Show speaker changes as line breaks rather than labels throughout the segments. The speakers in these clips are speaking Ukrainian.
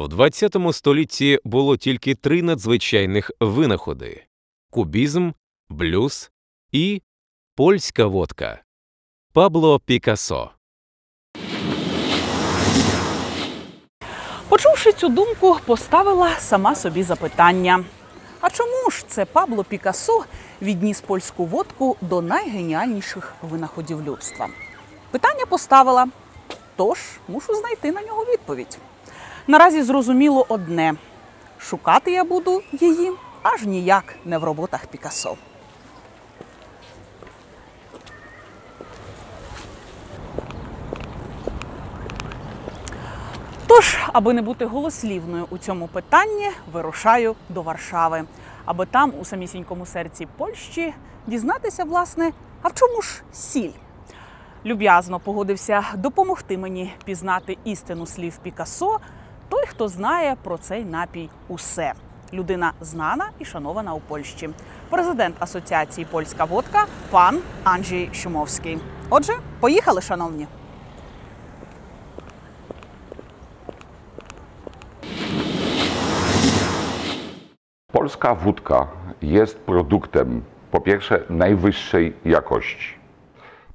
В 20 столітті було тільки три надзвичайних винаходи: кубізм, блюз і польська водка. Пабло Пікассо.
Почувши цю думку, поставила сама собі запитання. А чому ж це Пабло Пікассо відніс польську водку до найгеніальніших винаходів людства? Питання поставила, тож мушу знайти на нього відповідь. Наразі зрозуміло одне: шукати я буду її аж ніяк не в роботах Пікассо. Тож, аби не бути голослівною у цьому питанні, вирушаю до Варшави, аби там, у самісінькому серці Польщі, дізнатися, власне, а в чому ж сіль? Люб'язно погодився допомогти мені пізнати істину слів Пікассо, той, хто знає про цей напій усе. Людина знана і шанована у Польщі. Президент Асоціації Польська водка пан Анджій Шумовський. Отже, поїхали, шановні.
Wódka jest produktem po pierwsze najwyższej jakości.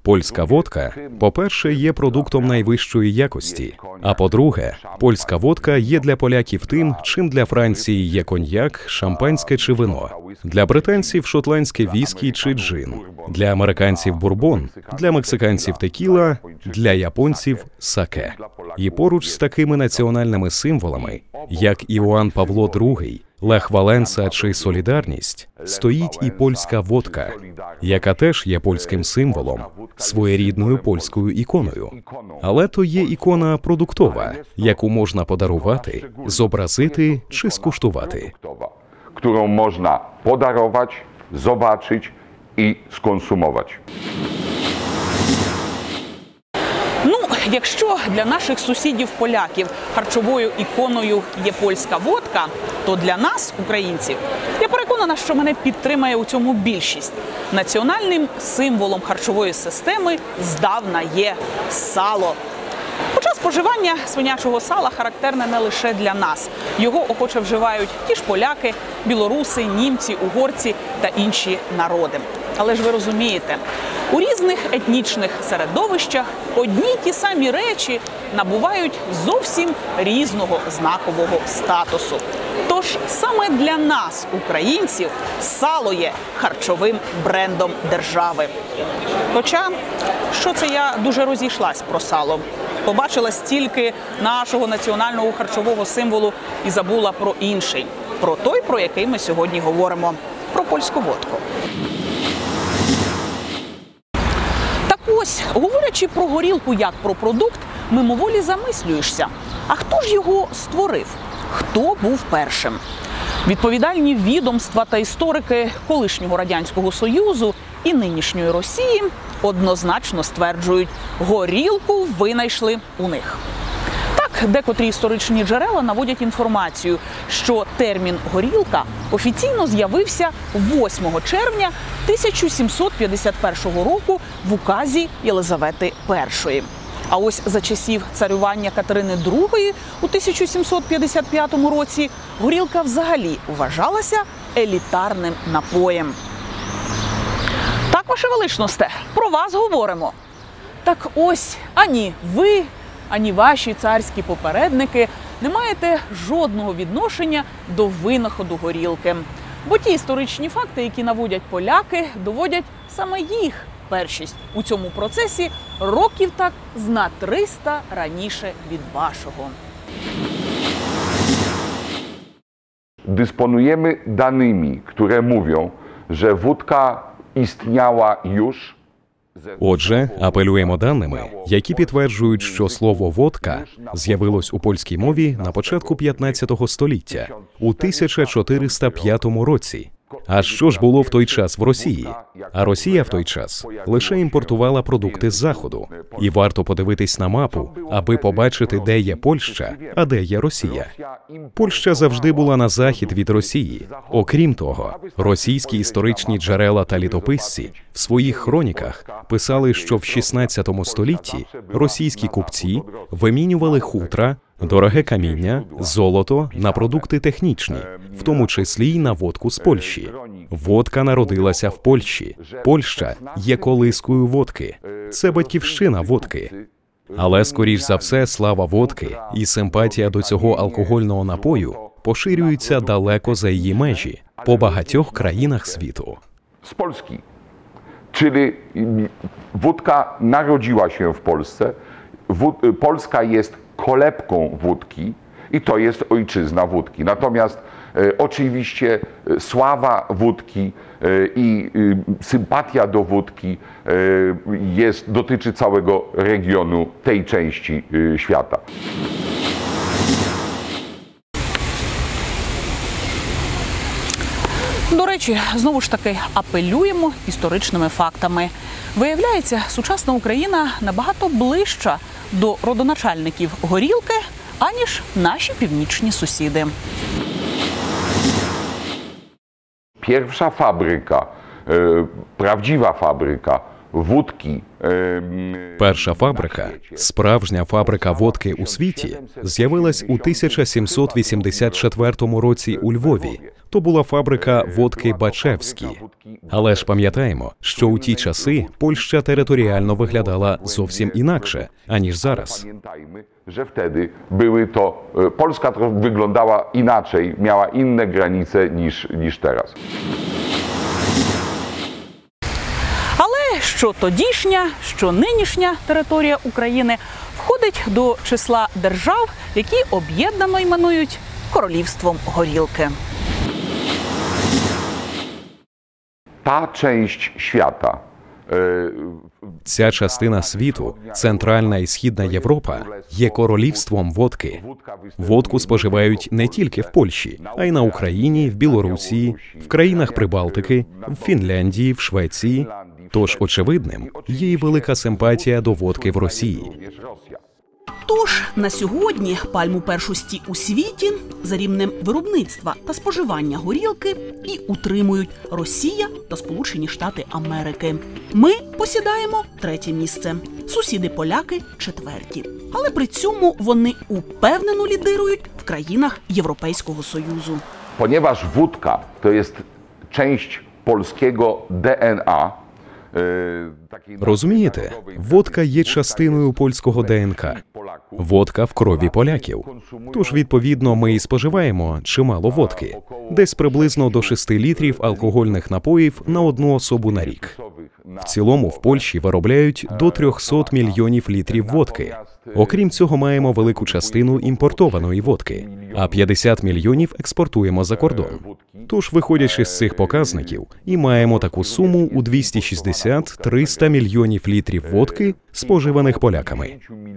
Польська водка, по-перше, є продуктом найвищої якості. А по-друге, польська водка є для поляків тим, чим для Франції є коньяк, шампанське чи вино, для британців шотландське віскі чи джин, для американців бурбон, для мексиканців текіла, для японців саке. І поруч з такими національними символами, як Іоанн Павло II, Лех Валенса чи Солідарність, стоїть і польська водка, яка теж є польським символом, своєрідною польською іконою. Але то є ікона продуктова, яку можна подарувати, зобразити чи скуштувати.
Można podarować, zobaczyć i skonsumować.
Ну, якщо для наших сусідів поляків харчовою іконою є польська водка, то для нас, українців, я переконана, що мене підтримає у цьому більшість. Національним символом харчової системи здавна є сало. Хоча споживання свинячого сала характерне не лише для нас. Його охоче вживають ті ж поляки, білоруси, німці, угорці та інші народи. Але ж ви розумієте, у різних етнічних середовищах одні й ті самі речі набувають зовсім різного знакового статусу. Тож саме для нас, українців, сало є харчовим брендом держави. Хоча, що це я дуже розійшлась про сало. Побачила стільки нашого національного харчового символу і забула про інший, про той, про який ми сьогодні говоримо, про польську водку. Так ось, говорячи про горілку як про продукт, мимоволі замислюєшся. А хто ж його створив? Хто був першим? Відповідальні відомства та історики колишнього радянського союзу і нинішньої Росії однозначно стверджують, горілку винайшли у них. Декотрі історичні джерела наводять інформацію, що термін горілка офіційно з'явився 8 червня 1751 року в указі Єлизавети І. А ось за часів царювання Катерини II у 1755 році горілка взагалі вважалася елітарним напоєм. Так, ваше величносте, про вас говоримо. Так ось ані ви, ані ваші царські попередники не маєте жодного відношення до винаходу горілки. Бо ті історичні факти, які наводять поляки, доводять саме їх першість у цьому процесі років так з на 300 раніше від вашого.
Dysponujemy danymi, które mówią, że wódka istniała już.
Отже, апелюємо даними, які підтверджують, що слово водка з'явилось у польській мові на початку 15 століття у 1405 році. А що ж було в той час в Росії? А Росія в той час лише імпортувала продукти з заходу, і варто подивитись на мапу, аби побачити, де є Польща, а де є Росія. Польща завжди була на захід від Росії. Окрім того, російські історичні джерела та літописці в своїх хроніках писали, що в 16 столітті російські купці вимінювали хутра дороге каміння, золото на продукти технічні, в тому числі й на водку з Польщі. Водка народилася в Польщі. Польща є колискою водки. Це батьківщина водки. Але скоріш за все, слава водки і симпатія до цього алкогольного напою поширюються далеко за її межі по багатьох країнах світу.
z Polski. Czyli wódka narodziła się w Polsce. Polska jest kolebką wódki i to jest ojczyzna wódki. Natomiast e, oczywiście e, sława wódki e, i sympatia do wódki jest, dotyczy całego regionu tej części świata.
Речі, знову ж таки апелюємо історичними фактами. Виявляється, сучасна Україна набагато ближча до родоначальників горілки, аніж наші північні сусіди.
Fabryka, e, prawdziwa fabryka wódki. e, m,
Перша фабрика, справжня фабрика водки у світі, з'явилась у 1784 році у Львові. То була фабрика водки Бачевські. Але ж пам'ятаємо, що у ті часи Польща територіально виглядала зовсім інакше аніж зараз.
Pamiętajmy, że wtedy były to. e, Polska to wyglądała inaczej, miała inne granice niż, niż teraz.
Але що тодішня, що нинішня територія України входить до числа держав, які об'єднано іменують королівством горілки.
Ta część świata. e,
Ця частина світу, центральна і східна Європа, є королівством водки. Водку споживають не тільки в Польщі, а й на Україні, в Білорусі, в країнах Прибалтики, в Фінляндії, в Швеції. Тож очевидним є й велика симпатія до водки в Росії.
Тож на сьогодні пальму першості у світі за рівнем виробництва та споживання горілки і утримують Росія та Сполучені Штати Америки. Ми посідаємо третє місце. Сусіди поляки четверті. Але при цьому вони упевнено лідирують в країнах Європейського союзу.
Ponieważ wódka to jest część polskiego DNA.
Розумієте, водка є частиною польського ДНК. Водка в крові поляків. Тож, відповідно, ми і споживаємо чимало водки, десь приблизно до 6 літрів алкогольних напоїв на одну особу на рік. В цілому в Польщі виробляють до 300 мільйонів літрів водки. Окрім цього, маємо велику частину імпортованої водки, а 50 мільйонів експортуємо за кордон. Тож, виходячи з цих показників, і маємо таку суму у 260-300 мільйонів літрів водки, споживаних поляками.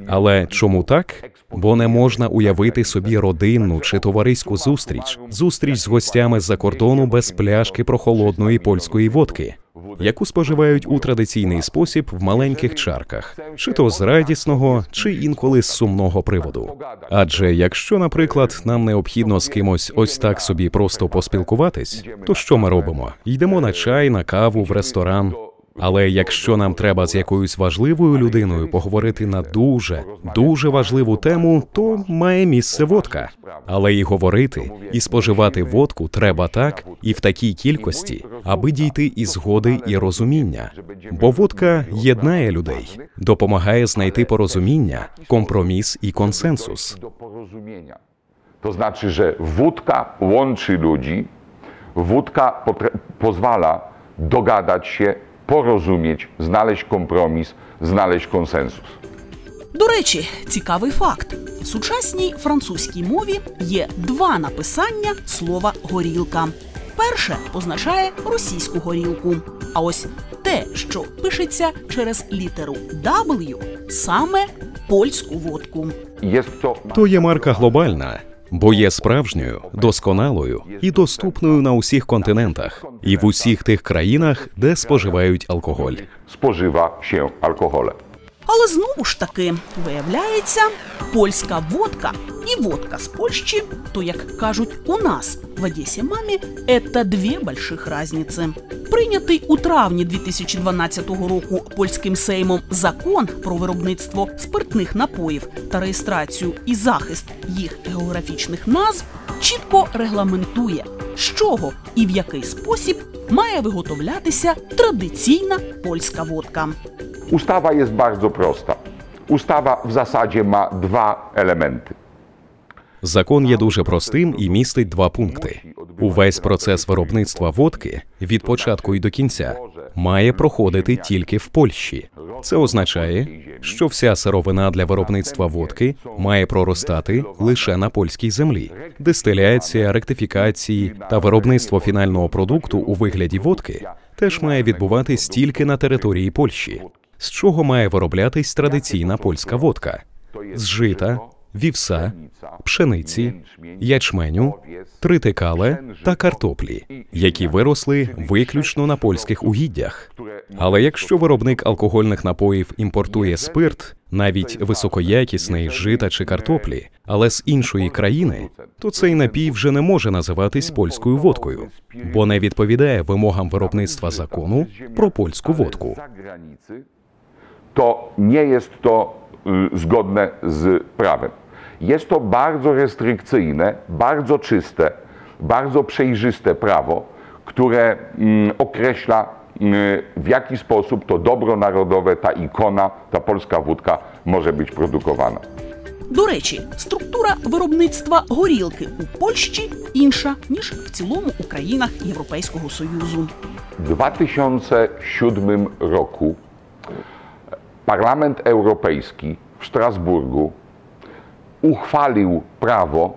Але чому так? Бо не можна уявити собі родинну чи товариську зустріч, зустріч з гостями з-за кордону без пляшки прохолодної польської водки, яку споживають у традиційний спосіб в маленьких чарках, чи то з радісного, чи інколи з сумного приводу. Адже якщо, наприклад, нам необхідно з кимось ось так собі просто поспілкуватись, то що ми робимо? Йдемо на чай, на каву, в ресторан. Але якщо нам треба з якоюсь важливою людиною поговорити на дуже дуже важливу тему, то має місце водка. Але і говорити, і споживати водку треба так і в такій кількості, аби дійти і згоди і розуміння. Бо водка єднає людей, допомагає знайти порозуміння, компроміс і консенсус.
To znaczy, że wódka łączy ludzi, wódka pozwala dogadać się, porozumieć, znaleźć kompromis, znaleźć konsensus.
До речі, цікавий факт: в сучасній французькій мові є два написання слова горілка. Перше означає російську горілку. А ось те, що пишеться через літеру W, саме польську водку.
Jest
То є марка глобальна, бо є справжньою, досконалою і доступною на усіх континентах і в усіх тих країнах, де споживають алкоголь.
Спожива ще alkohole.
Але знову ж таки виявляється, польська водка і водка з Польщі, то як кажуть у нас в Одесі мамі, це дві больших разниці. Прийнятий у травні 2012 року польським сеймом закон про виробництво спиртних напоїв та реєстрацію і захист їх географічних назв чітко регламентує, з чого і в який спосіб має виготовлятися традиційна польська водка.
Ustawa jest bardzo prosta. Ustawa w zasadzie ma dwa elementy.
Закон є дуже простим і містить два пункти. Увесь процес виробництва водки від початку і до кінця має проходити тільки в Польщі. Це означає, що вся сировина для виробництва водки має проростати лише на польській землі. Дистиляція, ректифікації та виробництво фінального продукту у вигляді водки теж має відбуватись тільки на території Польщі, з чого має вироблятись традиційна польська водка з жита, вівса, пшениці, ячменю, тритикале та картоплі, які виросли виключно на польських угіддях. Але якщо виробник алкогольних напоїв імпортує спирт, навіть високоякісний жита чи картоплі, але з іншої країни, то цей напій вже не може називатись польською водкою, бо не відповідає вимогам виробництва закону про польську водку.
Nie jest to y, zgodne z prawem. Jest to bardzo restrykcyjne, bardzo czyste, bardzo przejrzyste prawo, które mm, określa, y, w jaki sposób to dobro narodowe, ta ikona, ta polska wódka może być produkowana.
До речі, структура виробництва горілки у Польщі інша ніж в цілому у країнах Європейського союзу.
W 2007 roku Parlament Europejski w Strasburgu uchwalił prawo,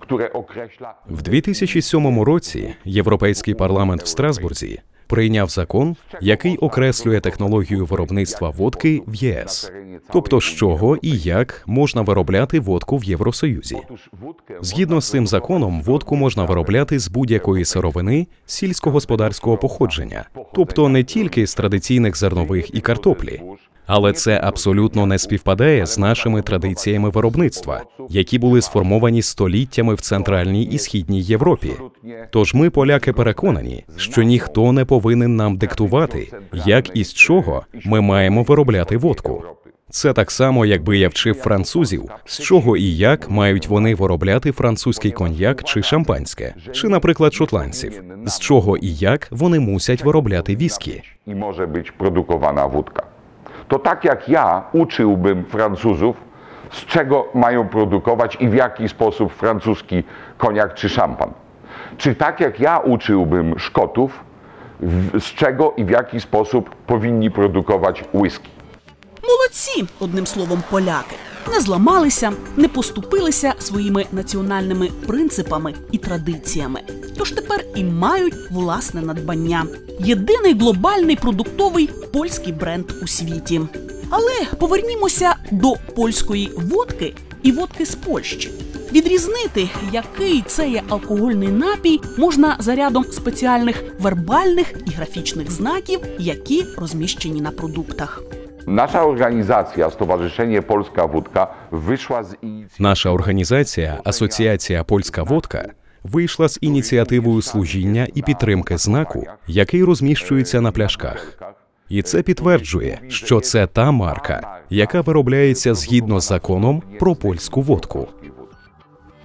które określa
В 2007 році Європейський парламент в Страсбурзі прийняв закон, який окреслює технологію виробництва водки в ЄС, тобто з чого і як можна виробляти водку в Євросоюзі. Згідно з цим законом, водку можна виробляти з будь-якої сировини сільськогосподарського походження, тобто не тільки з традиційних зернових і картоплі. Але це абсолютно не співпадає з нашими традиціями виробництва, які були сформовані століттями в центральній і східній Європі. Тож ми, поляки, переконані, що ніхто не повинен нам диктувати, як і з чого ми маємо виробляти водку. Це так само, якби я вчив французів, з чого і як мають вони виробляти французький коньяк чи шампанське, чи, наприклад, шотландців, з чого і як вони мусять виробляти віскі.
i może być produkowana wódka. To tak jak ja uczyłbym Francuzów, z czego mają produkować i w jaki sposób francuski koniak czy szampan. Czy tak jak ja uczyłbym Szkotów, w, z czego i w jaki sposób powinni produkować whisky.
Молодці, одним словом, поляки. Не зламалися, не поступилися своїми національними принципами і традиціями. Тож тепер і мають власне надбання. Єдиний глобальний продуктовий польський бренд у світі. Але повернімося до польської водки і водки з Польщі. Відрізнити, який це є алкогольний напій, можна за рядом спеціальних вербальних і графічних знаків, які розміщені на продуктах.
Nasza організація Stowarzyszenie Polska Wódka, вийшла з.
Наша організація Асоціація Польська водка вийшла з ініціативою служіння і підтримки знаку, який розміщується на пляшках. І це підтверджує, що це та марка, яка виробляється згідно з законом про польську водку.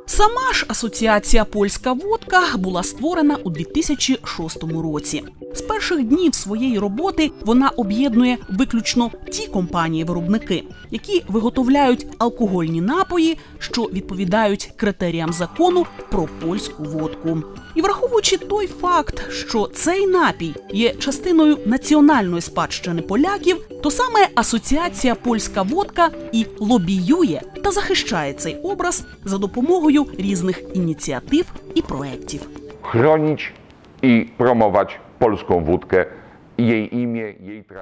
Сама ж асоціація Польська водка була створена у 2006 році. З перших днів своєї роботи вона об'єднує виключно ті компанії-виробники, які виготовляють алкогольні напої, що відповідають критеріям закону про польську водку. І враховуючи той факт, що цей напій є частиною національної спадщини поляків, то саме асоціація Польська водка і лобіює та захищає цей образ за допомогою різних ініціатив і проєктів.
Хроніч і промовач польську wódkę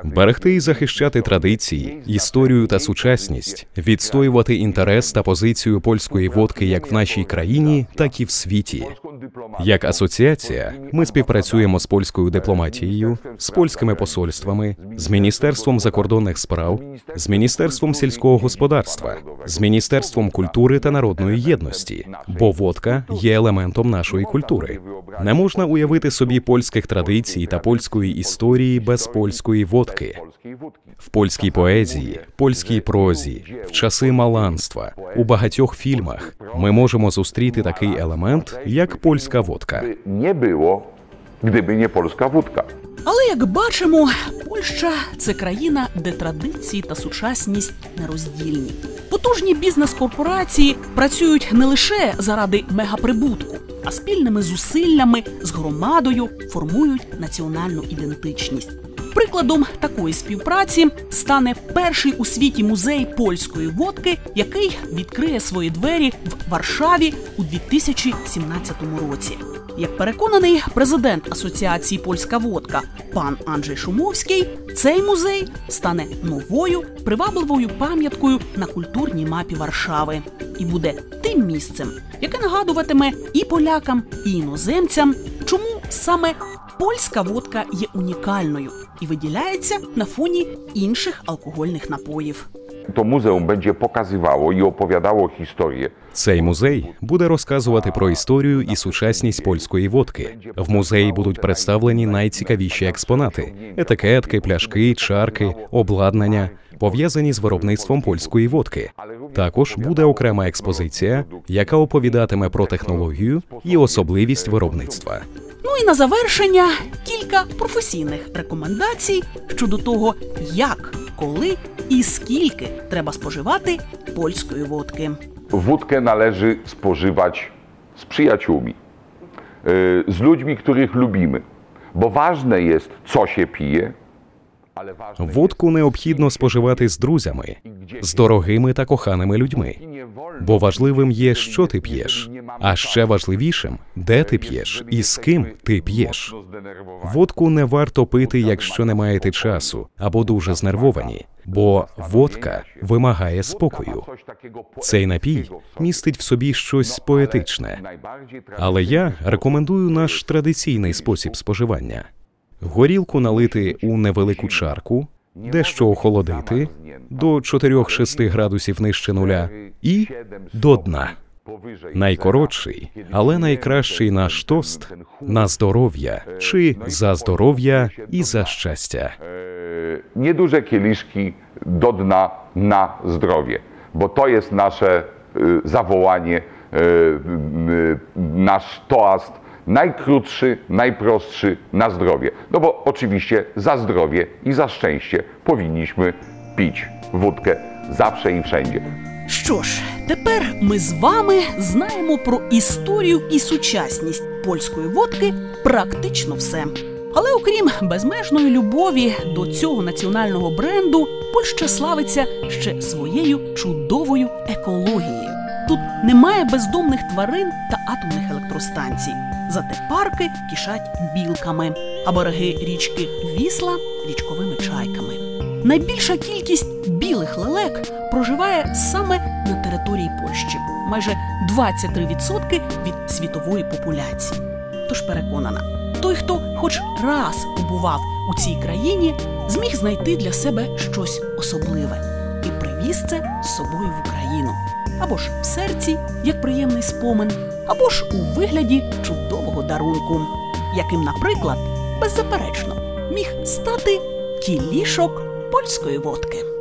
Берегти і захищати традиції, історію та сучасність, відстоювати інтерес та позицію польської водки як в нашій країні, так і в світі. Як асоціація, ми співпрацюємо з польською дипломатією, з польськими посольствами, з міністерством закордонних справ, з міністерством сільського господарства, з міністерством культури та народної єдності, бо водка є елементом нашої культури. Не можна уявити собі польських традицій та польської історії без польської водки. В польській поезії, польській прозі, в часи маланства, у багатьох фільмах ми можемо зустріти такий елемент, як польська водка.
Nie było, gdyby nie polska wódka.
Але як бачимо, Польща це країна, де традиції та сучасність нероздільні. Потужні бізнес-корпорації працюють не лише заради мегаприбутку, а спільними зусиллями з громадою формують національну ідентичність. Прикладом такої співпраці стане перший у світі музей польської водки, який відкриє свої двері в Варшаві у 2017 році. Як переконаний президент Асоціації Польська водка пан Анджей Шумовський, цей музей стане новою привабливою пам'яткою на культурній мапі Варшави і буде тим місцем, яке нагадуватиме і полякам, і іноземцям, чому саме польська водка є унікальною і виділяється на фоні інших алкогольних напоїв.
To muzeum będzie pokazywało i opowiadało historię
Цей музей буде розказувати про історію і сучасність польської водки. В музеї будуть представлені найцікавіші експонати: етикетки, пляшки, чарки, обладнання, пов'язані з виробництвом польської водки. Також буде окрема експозиція, яка оповідатиме про технологію і особливість виробництва.
Ну і на завершення кілька професійних рекомендацій щодо того, як, коли і скільки треба споживати польської водки.
Wódkę należy spożywać z przyjaciółmi, yy, z ludźmi, których lubimy, bo ważne jest, co się pije,
Водку необхідно споживати з друзями, з дорогими та коханими людьми. Бо важливим є, що ти п'єш, а ще важливішим, де ти п'єш і з ким ти п'єш. Водку не варто пити, якщо не маєте часу або дуже знервовані, бо водка вимагає спокою. Цей напій містить в собі щось поетичне. Але я рекомендую наш традиційний спосіб споживання: горілку налити у невелику чарку, дещо охолодити до 4-6 градусів нижче нуля і до дна. Найкоротший, але найкращий наш тост на здоров'я чи за здоров'я і за щастя.
Yy, nieduże kieliszki do dna na zdrowie, bo to jest nasze yy, zawołanie, yy, yy, nasz toast najkrótszy, najprostszy na zdrowie. No bo oczywiście za zdrowie i za szczęście powinniśmy pić wódkę zawsze i wszędzie.
Що ж, тепер ми з вами знаємо про історію і сучасність польської водки практично все. Але окрім безмежної любові до цього національного бренду, Польща славиться ще своєю чудовою екологією. Тут немає бездомних тварин та атомних електростанцій. Зате парки кишать білками, а береги річки Вісла річковими чайками. Найбільша кількість білих лелек проживає саме на території Польщі, майже 23% від світової популяції. Тож переконана, той, хто хоч раз побував у цій країні, зміг знайти для себе щось особливе і привіз це з собою в Україну, або ж в серці як приємний спомин, або ж у вигляді чудового дарунку, яким, наприклад, беззаперечно міг стати кілішок польської водки.